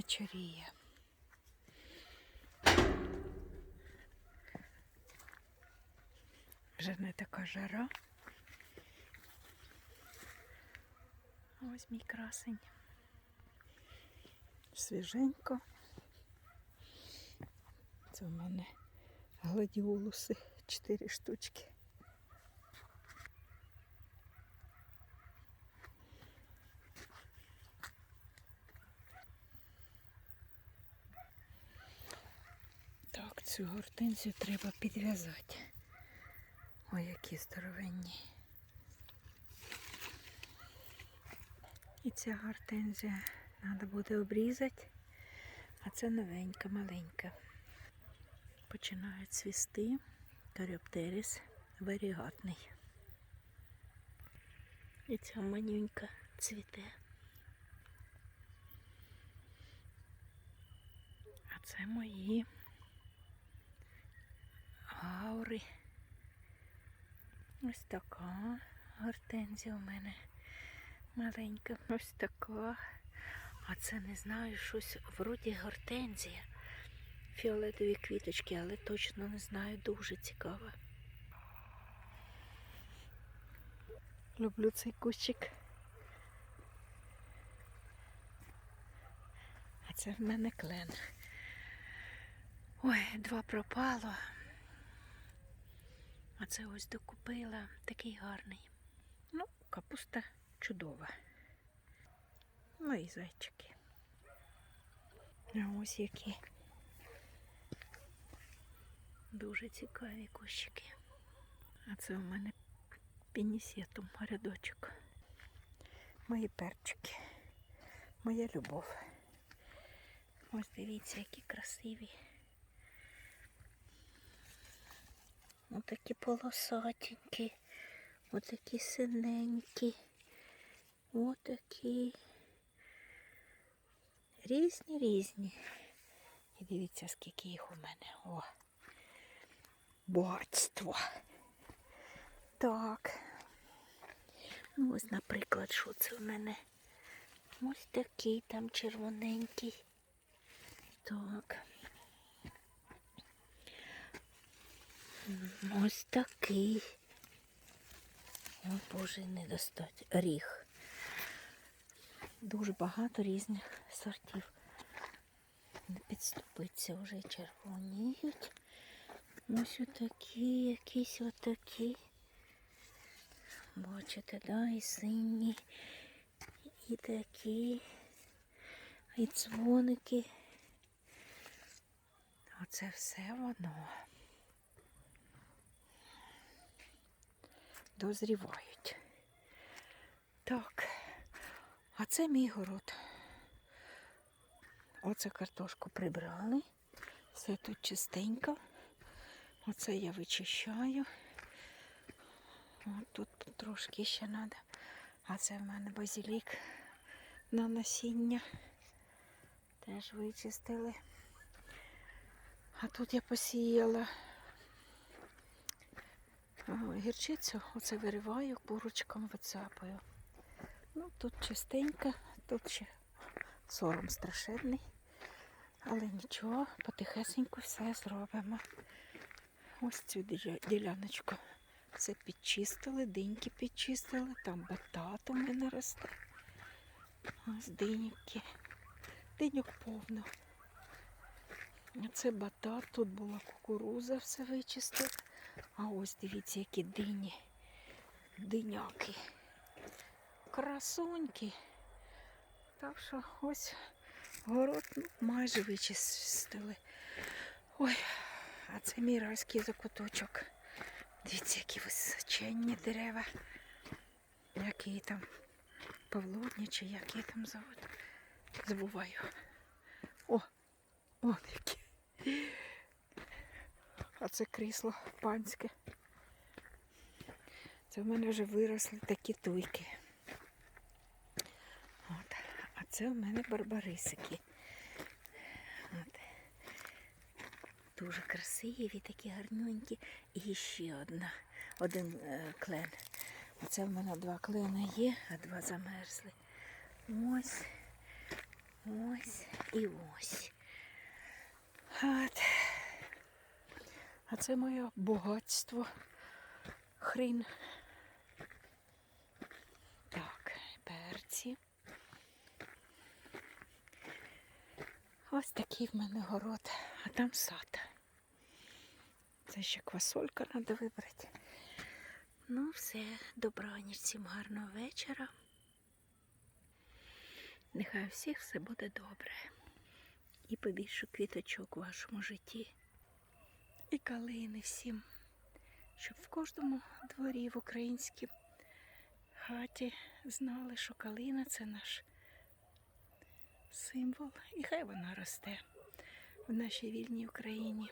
вечоріє. Вже не така жара. Ось мій красень. Свіженько. Це в мене гладіолуси, чотири штучки. Так, цю гортензію треба підв'язати. Ой, які здоровенні. І ця гортензія треба буде обрізати, а це новенька, маленька. Починає цвісти. Каріоптерис варігатний. І ця манюнька цвіте. А це мої гаури. Ось така гортензія у мене маленька. Ось така. А це не знаю, щось вроді гортензія. Фіолетові квіточки, але точно не знаю, дуже цікаво. Люблю цей кущик. А це в мене клен. Ой, два пропало. А це ось докупила. Такий гарний. Ну, капуста чудова. Ну і зайчики. А ось які. Дуже цікаві кущики. А це у мене пінісетум рядочок. Мої перчики. Моя любов. Ось дивіться, які красиві. Отакі полосатенькі, отакі синенькі, отакі. Різні різні. І дивіться, скільки їх у мене. О! Багатство. Так. Ну, ось, наприклад, що це в мене? Ось такий там червоненький. Так. Ось такий. О, Боже, не достать. Ріг. Дуже багато різних сортів. Не підступиться вже червоніють. Ось отакі, якісь отакі. Бачите, да, і сині, і такі, і дзвоники. Оце все воно. Дозрівають. Так, а це мій город. Оце картошку прибрали. Все тут чистенько. Оце я вичищаю. От тут трошки ще треба. А це в мене базилік на насіння. Теж вичистили. А тут я посіяла гірчицю, оце вириваю, курочкам вицапаю. Ну, тут чистенько, тут ще сором страшенний. Але нічого, потихесеньку все зробимо. Ось цю діляночку. Це підчистили, диньки підчистили, там батат у мене росте. Ось диньки. Диньок повно. Це батат, тут була кукуруза, все вичистив. А ось дивіться, які дині. Диняки. Красуньки. Так що ось город ну, майже вичистили. Ой, а це мій райський закуточок. Дивіться, які височенні дерева. Які там павлодні чи які там зовуть. Забуваю. О, о, які. А це крісло панське. Це в мене вже виросли такі туйки. От. А це в мене барбарисики. От. Дуже красиві, такі гарненькі. І ще одна, один е, клен. Оце в мене два клени є, а два замерзли. Ось. Ось і ось. От. А це моє багатство. Хрін. Так, перці. Ось такий в мене город, а там сад. Це ще квасолька треба вибрати. Ну, все, добраніч, всім гарного вечора. Нехай у всіх все буде добре. І побільше квіточок у вашому житті. І калини всім. Щоб в кожному дворі в українській хаті знали, що калина це наш символ. І хай вона росте в нашій вільній Україні.